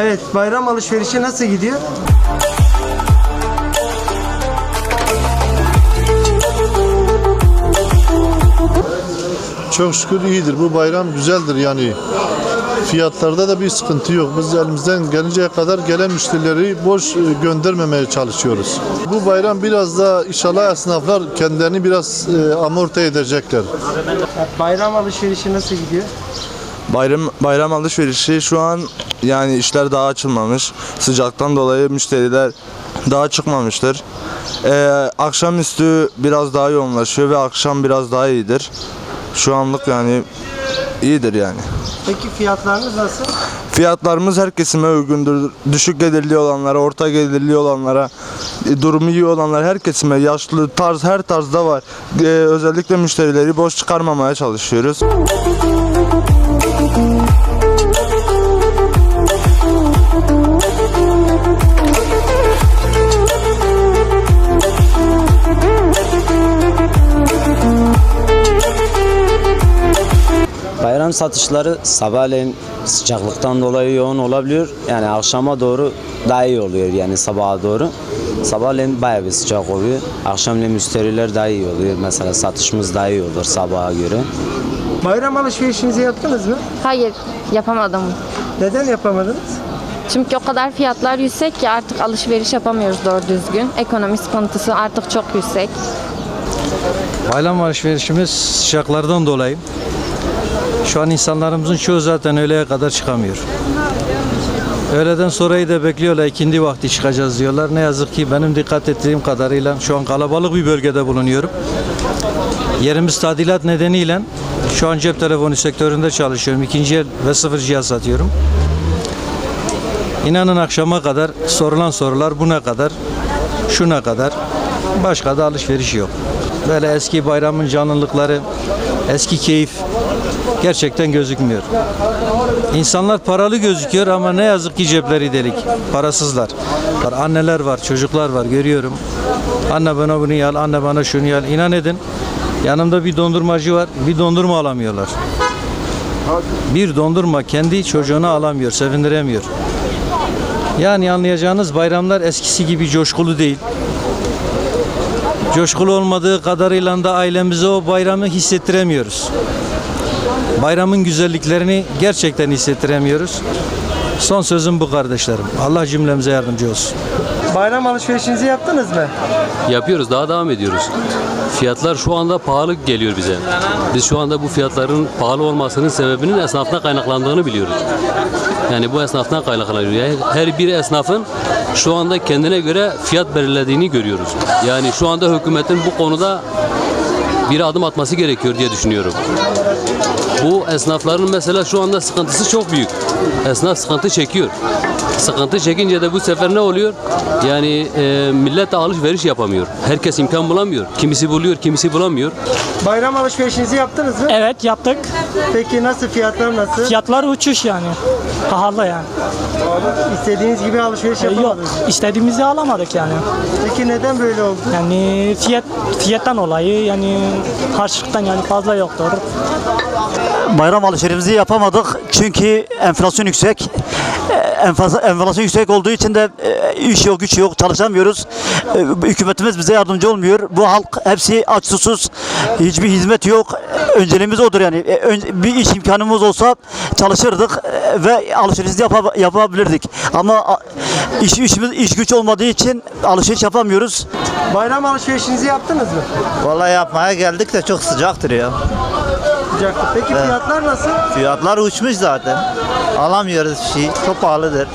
Evet, bayram alışverişi nasıl gidiyor? Çok şükür iyidir. Bu bayram güzeldir yani. Fiyatlarda da bir sıkıntı yok. Biz elimizden gelinceye kadar gelen müşterileri boş e, göndermemeye çalışıyoruz. Bu bayram biraz da inşallah esnaflar kendilerini biraz e, amorti edecekler. Bayram alışverişi nasıl gidiyor? Bayram bayram alışverişi şu an yani işler daha açılmamış. Sıcaktan dolayı müşteriler daha çıkmamıştır. Ee, akşamüstü biraz daha yoğunlaşıyor ve akşam biraz daha iyidir. Şu anlık yani iyidir yani. Peki fiyatlarınız nasıl? Fiyatlarımız her kesime uygundur. Düşük gelirli olanlara, orta gelirli olanlara, e, durumu iyi olanlar her kesime, yaşlı, tarz her tarzda var. Ee, özellikle müşterileri boş çıkarmamaya çalışıyoruz. Satışları sabahleyin sıcaklıktan dolayı yoğun olabiliyor. Yani akşama doğru daha iyi oluyor yani sabaha doğru. Sabahleyin bayağı bir sıcak oluyor. Akşamleyin müşteriler daha iyi oluyor. Mesela satışımız daha iyi olur sabaha göre. Bayram alışverişinizi yaptınız mı? Hayır, yapamadım. Neden yapamadınız? Çünkü o kadar fiyatlar yüksek ki artık alışveriş yapamıyoruz doğru düzgün. Ekonomi sıkıntısı artık çok yüksek. Bayram alışverişimiz sıcaklardan dolayı. Şu an insanlarımızın çoğu zaten öğleye kadar çıkamıyor. Öğleden sonrayı da bekliyorlar. ikindi vakti çıkacağız diyorlar. Ne yazık ki benim dikkat ettiğim kadarıyla şu an kalabalık bir bölgede bulunuyorum. Yerimiz tadilat nedeniyle şu an cep telefonu sektöründe çalışıyorum. İkinci el ve sıfır cihaz satıyorum. İnanın akşama kadar sorulan sorular buna kadar, şuna kadar. Başka da alışveriş yok. Böyle eski bayramın canlılıkları, eski keyif gerçekten gözükmüyor. İnsanlar paralı gözüküyor ama ne yazık ki cepleri delik. Parasızlar. Var, anneler var, çocuklar var görüyorum. Anne bana bunu al, anne bana şunu al. İnan edin yanımda bir dondurmacı var, bir dondurma alamıyorlar. Bir dondurma kendi çocuğuna alamıyor, sevindiremiyor. Yani anlayacağınız bayramlar eskisi gibi coşkulu değil. Coşkulu olmadığı kadarıyla da ailemize o bayramı hissettiremiyoruz. Bayramın güzelliklerini gerçekten hissettiremiyoruz. Son sözüm bu kardeşlerim. Allah cümlemize yardımcı olsun. Bayram alışverişinizi yaptınız mı? Yapıyoruz, daha devam ediyoruz. Fiyatlar şu anda pahalı geliyor bize. Biz şu anda bu fiyatların pahalı olmasının sebebinin esnaftan kaynaklandığını biliyoruz. Yani bu esnaftan kaynaklanıyor. Yani her bir esnafın şu anda kendine göre fiyat belirlediğini görüyoruz. Yani şu anda hükümetin bu konuda bir adım atması gerekiyor diye düşünüyorum. Bu esnafların mesela şu anda sıkıntısı çok büyük. Esnaf sıkıntı çekiyor. Sıkıntı çekince de bu sefer ne oluyor? Yani e, millet de alışveriş yapamıyor. Herkes imkan bulamıyor. Kimisi buluyor, kimisi bulamıyor. Bayram alışverişinizi yaptınız mı? Evet yaptık. Peki nasıl fiyatlar nasıl? Fiyatlar uçuş yani. Pahalı yani. İstediğiniz gibi alışveriş E, yok yapamadınız. istediğimizi alamadık yani. Peki neden böyle oldu? Yani fiyat fiyattan olayı yani harçlıktan yani fazla yoktur. Bayram alışverişimizi yapamadık çünkü enflasyon yüksek. Ee, Enflasyon, yüksek olduğu için de e, iş yok, güç yok, çalışamıyoruz. Ee, Hükümetimiz bize yardımcı olmuyor. Bu halk hepsi aç susuz, hiçbir hizmet yok. Önceliğimiz odur yani. E, Bir iş imkanımız olsa çalışırdık e, ve alışverişi yapa- yapabilirdik. Ama iş, işimiz iş güç olmadığı için alışveriş yapamıyoruz. Bayram alışverişinizi yaptınız mı? Vallahi yapmaya geldik de çok sıcaktır ya. Sıcaktı. Peki fiyatlar nasıl? Fiyatlar uçmuş zaten. Alamıyoruz bir şey. Çok pahalıdır.